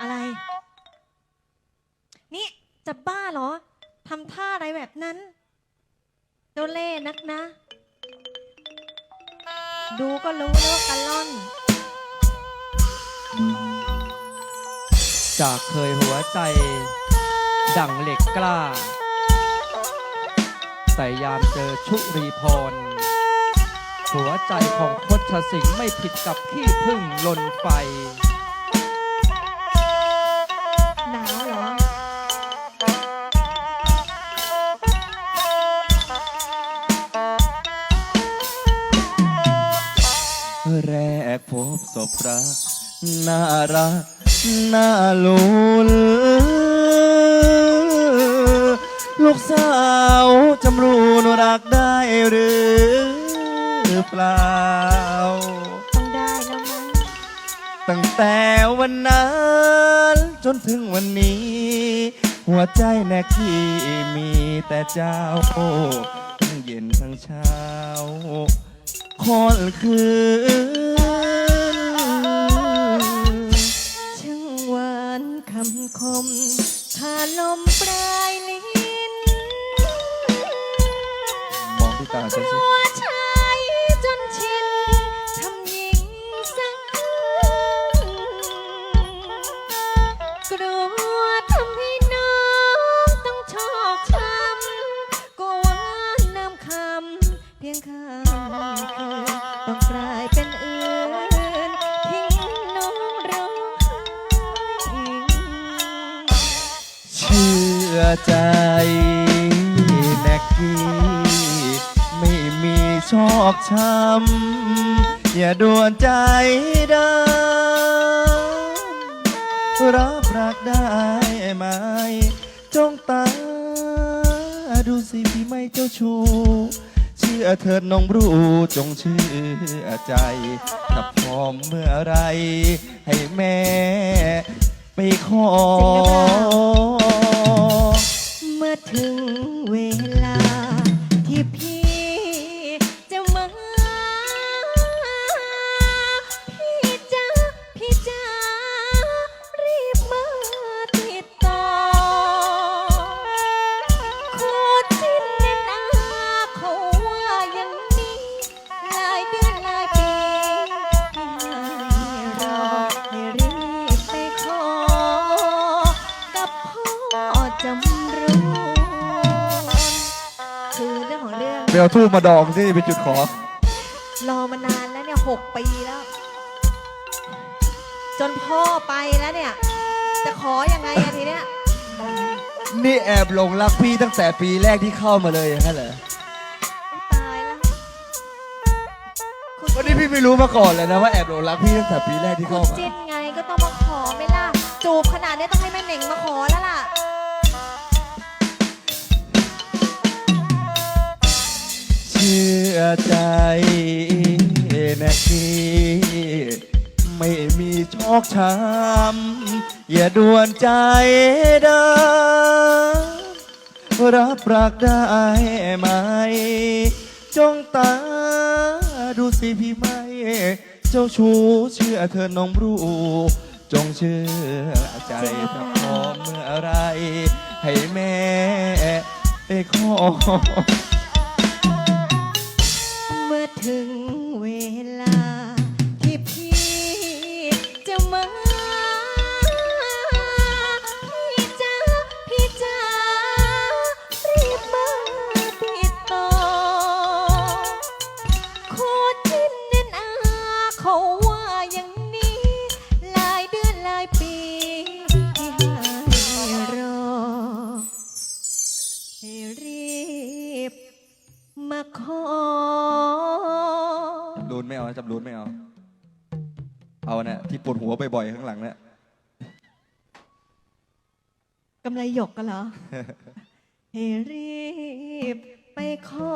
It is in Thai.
อะไร นี่จะบ้าเหรอทำท่าอะไรแบบนั้น โดเล่นักนะ ดูก็รู้แล้วว่ากันล่อน จากเคยหัวใจ ดั่งเหล็กกล้า แต่ยามเจอชุรีพร หัวใจของคดชสิงห์ไม่ผิดกับขี้พึ่งลนไฟ พบศพรักน่ารักน่าลุนลูกสาวจำรูนรักได้หรือเปล่า ต้องได้แล้วมั้งตั้งแต่วันนั้น จนถึงวันนี้ หัวใจแนกที่มีแต่เจ้า ทั้งเย็นทั้งเช้าค่อนคืน มพาลมปลายลิ้นมองที่ตาฉันสิ อใจแนกกี้ไม่มีชอกช้ำอย่าด่วนใจดำรับรักได้ไหม จงตาดูสิพี่ไม่เจ้าชู้เชื่อเถิดน้องรูจงเชื่อใจ ถ้าพร้อมเมื่อไร ให้แม่ไปขอ รื่องของเรื่องไปเอาทูบมาดองสิเป็นจุดขอ รอมานานแล้วเนี่ยหกปีแล้ว จนพ่อไปแล้วเนี่ย จะขอยังไงอะทีเนี้ยนี่แอบหลงรักพี่ตั้งแต่ปีแรกที่เข้ามาเลยอย่างนั้นเหรอตายแล้วคุณวันนี้พี่ไม่รู้มาก่อนเลยนะว่าแอบหลงรักพี่ตั้งแต่ปีแรกที่คุเข้าณมา จิ้นไงก็ต้องมาขอไหม่ล่ะ จูบขนาดนี้ต้องให้แม่เหน่งมาขอแล้วล่ะ อใจนะพี่ไม่มีชอกช้ำอย่าด่วนใจดำรับรักได้ไหม จงตาดูสิพี่ไม่เจ้าชู้เชื่อเธอน้องรู้ จงเชื่อใจถ้าพร้อมเมื่อไร ให้แม่ไปขอเมื่อ ถึงเวลาที่พี่จะมาพี่จะพี่จะรีบมาติดต่อโคตรจิ้นแน่นอาเขา รูนไม่เอาจับรูนไม่เอา เอาเนี่ยที่ปวดหัวบ่อยๆข้างหลังเนี่ยกำไรหยกกันเหรอ ให้รีบไปขอ